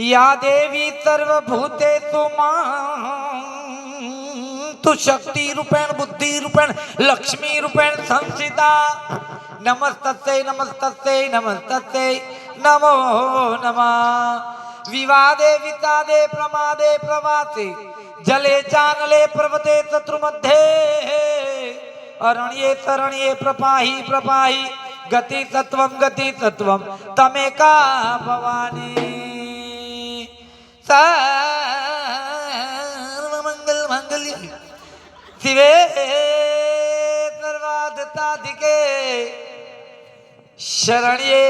या देवी सर्वभूतेषु माँ तु शक्ति रूपेण लक्ष्मी रूपेण संस्थिता नमस्तस्यै नमस्तस्यै नमस्तस्यै। नमो नमः। विवादे, वितादे, प्रमादे, प्रवासे। जले चानले पर्वते शत्रुमध्ये अरण्ये शरण्ये प्रपाहि प्रपाहि। गति सत्वं गति सत्वं तमेका भवानी। सर्वमंगल मंगल्य शिवे सर्वाधिके शरण्ये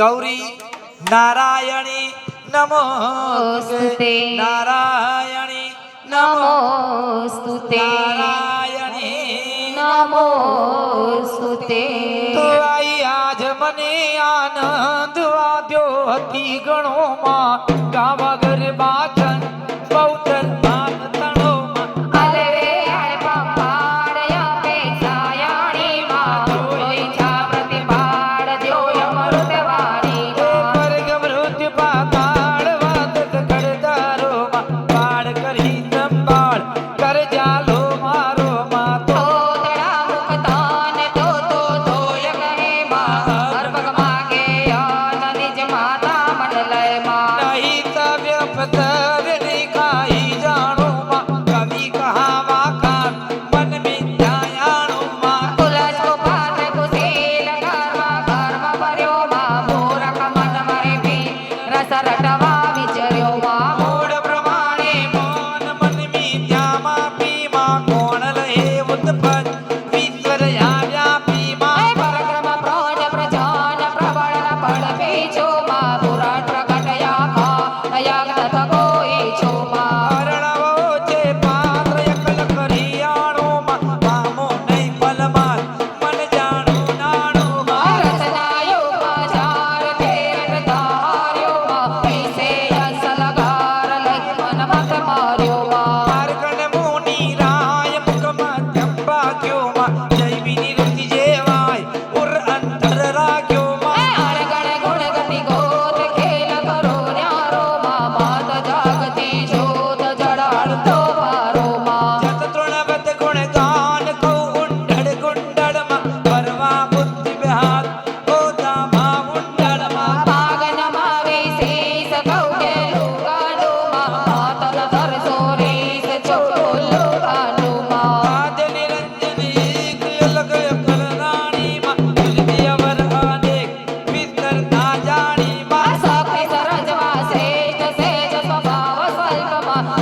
गौरी नारायणी नमो नारायणी नमो। स्तुते नारायणी नमो स्तुते तो आई आज मनी आनंद હતી ગણોમાં ગાવા ગરબા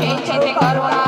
ઈચ્છે તે કરુણા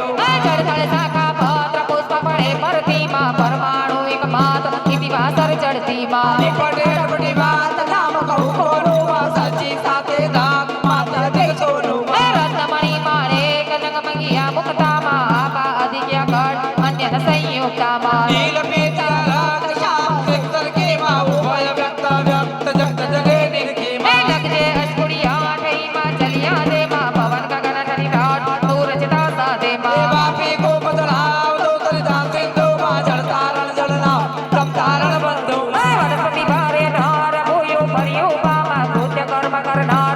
காரணா